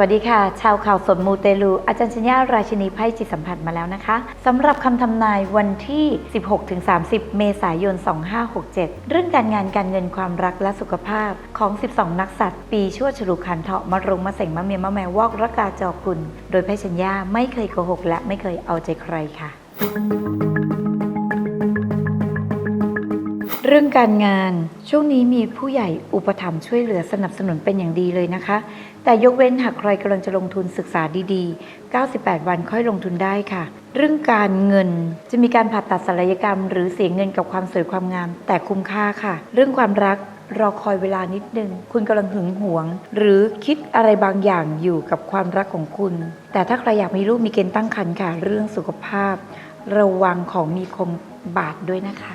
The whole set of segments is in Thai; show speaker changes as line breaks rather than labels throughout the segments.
วัสดีค่ะ ชาวข่าวสดมูเตลู อาจารย์ชัญญาราชินีไพ่จิตสัมผัสมาแล้วนะคะสำหรับคำทำนายวันที่ 16-30 เมษายน 2567 เรื่องการงานการเงินความรักและสุขภาพของ 12 นักสัตว์ ปีชั่วฉลูขันเถาะมะรงมะเสงมะเมียมะแมววอกระกาจอคุณ โดยไพ่ชัญญาไม่เคยโกหกและไม่เคยเอาใจใครค่ะ เรื่องการงานช่วงนี้มีผู้ใหญ่อุปถัมภ์ช่วยเหลือสนับสนุนเป็นอย่างดีเลยนะคะ แต่ยกเว้นหากใครกำลังจะลงทุนศึกษาดีๆ 98 วันค่อยลงทุนได้ค่ะ เรื่องการเงินจะมีการผ่าตัดศัลยกรรม หรือเสียเงินกับความสวยความงาม แต่คุ้มค่าค่ะ เรื่องความรักรอคอยเวลานิดนึง คุณกำลังหึงหวง หรือคิดอะไรบางอย่างอยู่กับความรักของคุณ แต่ถ้าใครอยากมีลูกมีเกณฑ์ตั้งครรภ์ค่ะ เรื่องสุขภาพ ระวังของมีคมบาดด้วยนะคะ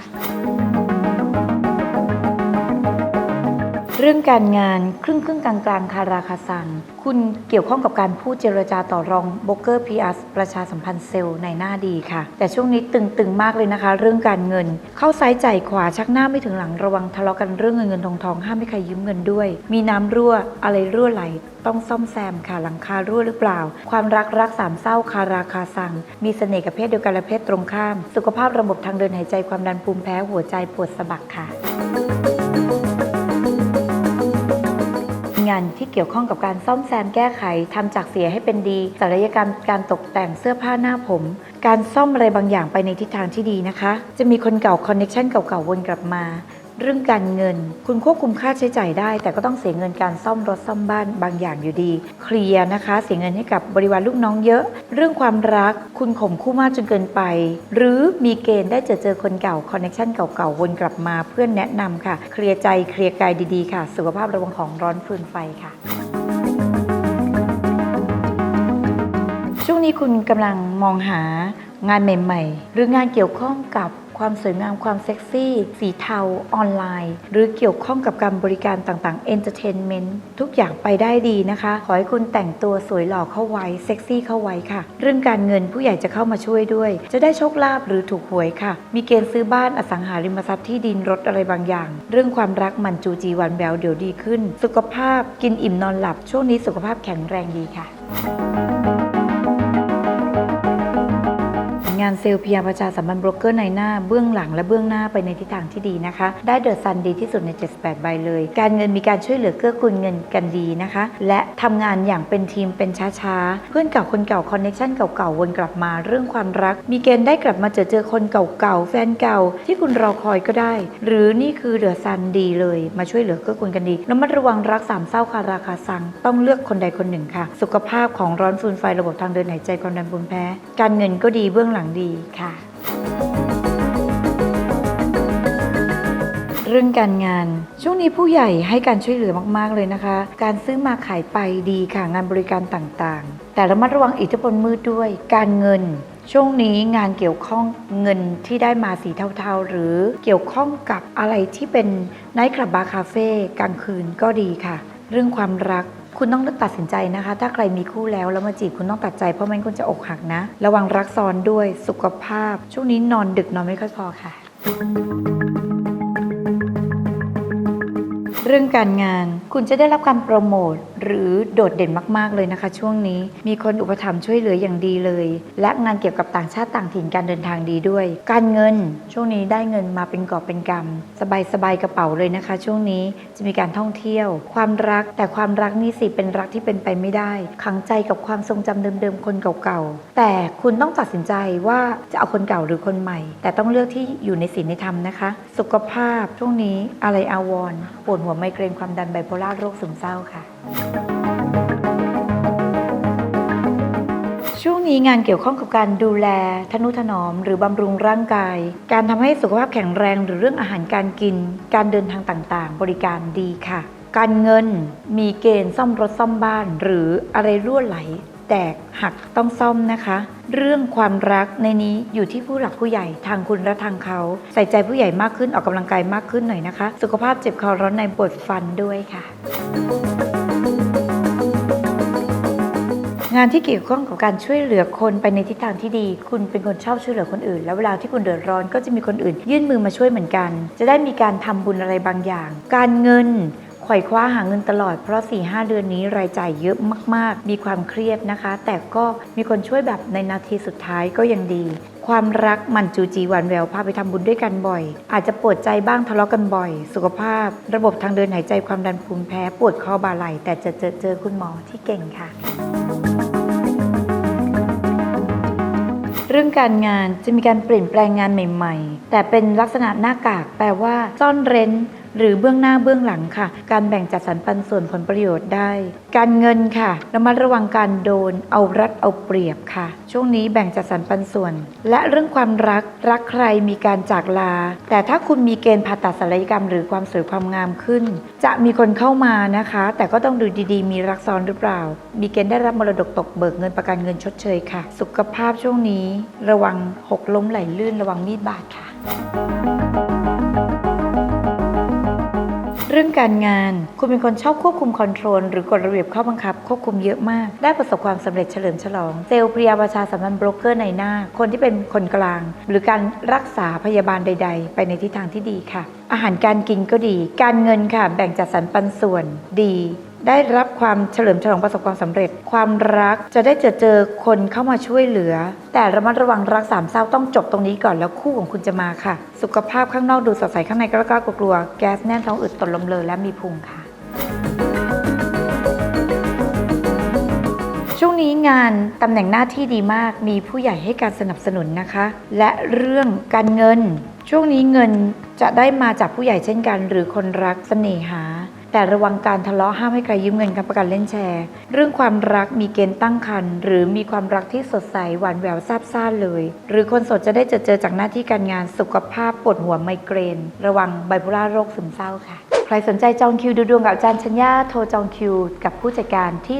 เรื่องการงานครึ่งครึ่งกลางกลางคาราคาซัง คุณเกี่ยวข้องกับการพูดเจรจาต่อรองโบรกเกอร์พีอาร์ประชาสัมพันธ์เซลล์ในหน้าดีค่ะ แต่ช่วงนี้ตึงๆมากเลยนะคะ เรื่องการเงิน เข้าซ้ายใจขวาชักหน้าไม่ถึงหลังระวังทะเลาะกันเรื่องเงินเงินทองทองห้ามไม่ใครยืมเงินด้วย มีน้ำรั่วอะไรรั่วไหลต้องซ่อมแซมค่ะหลังคารั่วหรือเปล่า ความรักรักสามเศร้าคาราคาซัง มีเสน่ห์กับเพศเดียวกันและเพศตรงข้าม สุขภาพระบบทางเดินหายใจความดันภูมิแพ้หัวใจปวดสะบักค่ะ งานที่เกี่ยวข้องกับการซ่อมแซมแก้ไขทำจากเสียให้เป็นดีศัลยกรรมการตกแต่งเสื้อผ้าหน้าผม การซ่อมอะไรบางอย่างไปในทิศทางที่ดีนะคะ จะมีคนเก่าคอนเน็ชันเก่าๆวนกลับมา เรื่องการเงิน คุณควบคุมค่าใช้จ่ายได้ แต่ก็ต้องเสียเงินการซ่อมรถซ่อมบ้านบางอย่างอยู่ดี เคลียร์นะคะ เสียเงินให้กับบริวารลูกน้องเยอะ เรื่องความรักคุณข่มคู่มากจนเกินไป หรือมีเกณฑ์ได้เจอเจอคนเก่าคอนเน็ชันเก่าๆวนกลับมาเพื่อนแนะนำค่ะ เคลียร์ใจเคลียร์กายดีๆค่ะ สุขภาพระวังของร้อนฟืนไฟค่ะช่วงนี้คุณกำลังมองหางานใหม่ ๆ หรืองานเกี่ยวข้องกับ ความสวยงามความเซ็กซี่ สีเทาออนไลน์ หรือเกี่ยวข้องกับการบริการต่างๆเอนเตอร์เทนเมนต์ทุกอย่างไปได้ดีนะคะ ขอให้คุณแต่งตัวสวยหล่อเข้าไว้เซ็กซี่เข้าไว้ค่ะ เรื่องการเงินผู้ใหญ่จะเข้ามาช่วยด้วย จะได้โชคลาภหรือถูกหวยค่ะ มีเกณฑ์ซื้อบ้านอสังหาริมทรัพย์ที่ดินรถอะไรบางอย่าง เรื่องความรักมันจูจีวันแววเดี๋ยวดีขึ้น สุขภาพกินอิ่มนอนหลับช่วงนี้สุขภาพแข็งแรงดีค่ะ งานเซลล์พีอาประชาสัมพันธ์โบรกเกอร์ในหน้าเบื้องหลังและเบื้องหน้าไปในทิศทางที่ดีนะคะ ได้เดอะซันดีที่สุดใน 78 ใบเลย การเงินมีการช่วยเหลือเกื้อกูลเงินกันดีนะคะ และทำงานอย่างเป็นทีมเป็นช้าๆ เพื่อนเก่าคนเก่าคอนเนคชั่นเก่าๆวนกลับมาเรื่องความรัก มีเกณฑ์ได้กลับมาเจอเจอคนเก่าๆ แฟนเก่า ที่คุณรอคอยก็ได้ หรือนี่คือเดอะซันดีเลยมาช่วยเหลือเกื้อกูลกันดีแล้วมัดระวังรักสามเศร้าคาราคาซังต้องเลือกคนใดคนหนึ่งค่ะ สุขภาพของร้อนฟืนไฟระบบทางเดินหายใจความดันภูมิแพ้ การเงินก็ดีเบื้องหลังดีค่ะ เรื่องการงาน ช่วงนี้ผู้ใหญ่ให้การช่วยเหลือมาก ๆ เลยนะคะ การซื้อมาขายไปดีค่ะ งานบริการต่างๆ แต่ระมัดระวังอิทธิพลมืดด้วย การเงินช่วงนี้งานเกี่ยวข้องเงินที่ได้มาสีเทาๆ หรือเกี่ยวข้องกับอะไรที่เป็นไนท์คลับบาร์คาเฟ่กลางคืนก็ดีค่ะ เรื่องความรัก คุณต้องเลือกตัดสินใจนะคะ ถ้าใครมีคู่แล้วแล้วมาจีบคุณต้องตัดใจเพราะไม่งั้นคุณจะอกหักนะ ระวังรักซ้อนด้วยสุขภาพ ช่วงนี้นอนดึกนอนไม่ค่อยพอค่ะ เรื่องการงานคุณจะได้รับการโปรโมท หรือโดดเด่นมาก ๆ เลยนะคะ ช่วงนี้มีคนอุปถัมภ์ช่วยเหลืออย่างดีเลย และงานเกี่ยวกับต่างชาติต่างถิ่นการเดินทางดีด้วย การเงินช่วงนี้ได้เงินมาเป็นกอบเป็นกำสบายสบายกระเป๋าเลยนะคะ ช่วงนี้จะมีการท่องเที่ยว ความรักแต่ความรักนี่สิเป็นรักที่เป็นไปไม่ได้ขังใจกับความทรงจำเดิมๆคนเก่าๆแต่คุณต้องตัดสินใจว่าจะเอาคนเก่าหรือคนใหม่ แต่ต้องเลือกที่อยู่ในศีลในธรรมนะคะ สุขภาพช่วงนี้อะไรอาวรปวดหัวไมเกรนความดันไบโพล่าโรคซึมเศร้าค่ะ นี้งานเกี่ยวข้องกับการดูแลทนุถนอม หรือบำรุงร่างกาย การทำให้สุขภาพแข็งแรงหรือเรื่องอาหารการกิน การเดินทางต่างๆ บริการดีค่ะ การเงินมีเกณฑ์ซ่อมรถซ่อมบ้าน หรืออะไรรั่วไหล แตกหักต้องซ่อมนะคะ เรื่องความรักในนี้อยู่ที่ผู้หลักผู้ใหญ่ทางคุณและทางเขา ใส่ใจผู้ใหญ่มากขึ้นออกกำลังกายมากขึ้นหน่อยนะคะ สุขภาพเจ็บคอร้อนในปวดฟันด้วยค่ะ งานที่เกี่ยวข้องกับการช่วยเหลือคนไปในทิศทางที่ดี คุณเป็นคนชอบช่วยเหลือคนอื่น แล้วเวลาที่คุณเดือดร้อนก็จะมีคนอื่น ยื่นมือมาช่วยเหมือนกัน จะได้มีการทำบุญอะไรบางอย่าง การเงินไขว่คว้าหาเงินตลอดเพราะ4-5เดือนนี้รายจ่ายเยอะมาก ๆ มีความเครียดนะคะ แต่ก็มีคนช่วยแบบในนาทีสุดท้ายก็ยังดี ความรักมันจูจีหวานแววพาไปทำบุญด้วยกันบ่อย อาจจะปวดใจบ้างทะเลาะกันบ่อย สุขภาพ ระบบทางเดินหายใจความดันภูมิแพ้ ปวดคอบ่าไหล่แต่จะเจอเจอคุณหมอที่เก่งค่ะ เรื่องการงานจะมีการเปลี่ยนแปลงงานใหม่ ๆ แต่เป็นลักษณะหน้ากากแปลว่าซ่อนเร้น หรือเบื้องหน้าเบื้องหลังค่ะ การแบ่งจัดสรรปันส่วนผลประโยชน์ได้ การเงินค่ะระมัดระวังการโดน เอารัดเอาเปรียบค่ะ ช่วงนี้แบ่งจัดสรรปันส่วน และเรื่องความรักรักใครมีการจากลา แต่ถ้าคุณมีเกณฑ์ผ่าตัดศัลยกรรม หรือความสวยความงามขึ้น จะมีคนเข้ามานะคะ แต่ก็ต้องดูดีๆ มีรักซ้อนหรือเปล่า มีเกณฑ์ได้รับมรดกตกเบิกเงินประกันเงินชดเชยค่ะ สุขภาพช่วงนี้ ระวังหกล้มไหลลื่นระวังมีดบาดค่ะ เรื่องการงาน คุณเป็นคนชอบควบคุมคอนโทรลหรือกฎระเบียบข้อบังคับ ควบคุมเยอะมาก ได้ประสบความสำเร็จเฉลิมฉลอง เซลล์พริยาประชาสัมพันธ์โบรกเกอร์ในหน้า คนที่เป็นคนกลาง หรือการรักษาพยาบาลใด ๆ ไปในทิศทางที่ดีค่ะ อาหารการกินก็ดี การเงินค่ะ แบ่งจัดสรรปันส่วนดี ได้รับความเฉลิมฉลองประสบความสำเร็จ ความรักจะได้เจอเจอคนเข้ามาช่วยเหลือ แต่ระมัดระวังรักสามเศร้าต้องจบตรงนี้ก่อนแล้วคู่ของคุณจะมาค่ะ สุขภาพข้างนอกดูสดใสข้างในก็กล้ากลัวแก๊สแน่นท้องอืดตดลมเลอและมีพุงค่ะ ช่วงนี้งานตำแหน่งหน้าที่ดีมากมีผู้ใหญ่ให้การสนับสนุนนะคะ และเรื่องการเงิน ช่วงนี้เงินจะได้มาจากผู้ใหญ่เช่นกัน หรือคนรักเสน่หา แต่ระวังการทะเลาะห้ามให้ใครยืมเงินกับประกันเล่นแชร์ เรื่องความรักมีเกณฑ์ตั้งครรภ์หรือมีความรักที่สดใสหวานแหววซาบซ่านเลย หรือคนสดจะได้เจอเจอจากหน้าที่การงานสุขภาพปวดหัวไมเกรน ระวังไบโพล่าโรคซึมเศร้าค่ะ รสนใจจองคิวดูดวงกับอาจารย์ชัญญาโทรจองคิว กับผู้จัดการที่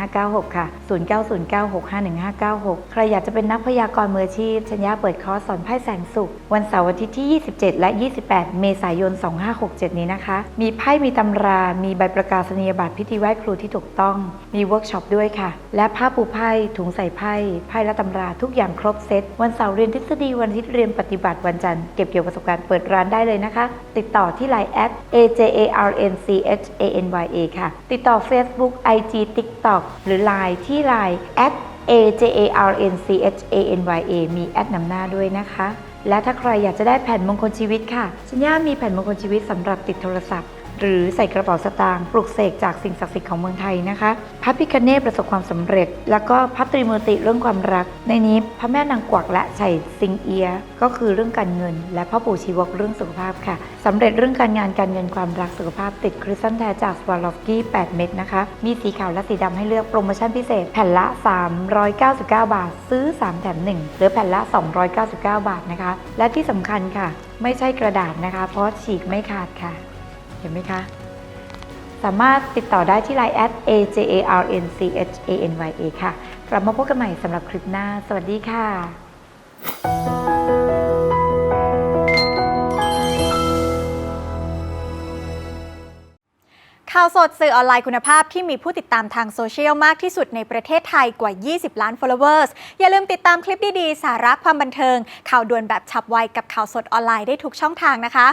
0909651596 ค่ะ 0909651596 ใครอยากจะเป็นนักพยากรณ์มืออาชีพ ชัญญาเปิดคอร์สสอนไพ่แสงสุข วันเสาร์อาทิตย์ที่ 27 และ 28 เมษายน 2567 นี้นะคะ มีไพ่มีตำรา มีใบประกาศนียบัตรพิธีไหว้ครูที่ถูกต้อง มีเวิร์กช็อปด้วยค่ะ และผ้าปูไพ่ถุงใส่ไพ่ไพ่และตำราทุกอย่างครบเซตวันเสาร์เรียนทฤษฎีวันอาทิตย์เรียนปฏิบัติวันจันทร์เก็บเกี่ยวประสบการณ์เปิดร้านได้เลยนะคะ ติดต่อที่ไลน์ at ajarnchanya ค่ะติดต่อ Facebook IG TikTok หรือ Line ที่ Line at ajarnchanya มีแอดนำหน้าด้วยนะคะ และถ้าใครอยากจะได้แผ่นมงคลชีวิตค่ะชัญญามีแผ่นมงคลชีวิตสำหรับติดโทรศัพท์ หรือใส่กระเป๋าสตางค์ปลุกเสกจากสิ่งศักดิ์สิทธิ์ของเมืองไทยนะคะพระพิคเนตประสบความสำเร็จ แล้วก็พระตรีมูติเรื่องความรัก ในนี้พระแม่นางกวักและไฉสิงเอีย ก็คือเรื่องการเงิน และพ่อปู่ชีวกเรื่องสุขภาพค่ะสำเร็จเรื่องการงานการเงินความรักสุขภาพติดคริสตัลแท้จากสวาลอฟกี้8 เม็ดนะคะมีสีขาวและสีดำให้เลือกโปรโมชั่นพิเศษ แผ่นละ 399 บาท ซื้อ 3 แถม1หรือแผ่นละ 299 บาทนะคะ และที่สำคัญค่ะ ไม่ใช่กระดาษนะคะ เพราะฉีกไม่ขาดค่ะ เห็นไหมคะ สามารถติดต่อได้ที่ Line at ajarnchanya ค่ะ กลับมาพบกันใหม่สำหรับคลิปหน้า สวัสดีค่ะ
ข่าวสดสื่อออนไลน์คุณภาพที่มีผู้ติดตามทางโซเชียลมากที่สุดในประเทศไทยกว่า 20 ล้าน followers อย่าลืมติดตามคลิปดี ๆ สาระความบันเทิง ข่าวด่วนแบบฉับไวกับข่าวสดออนไลน์ได้ทุกช่องทางนะคะ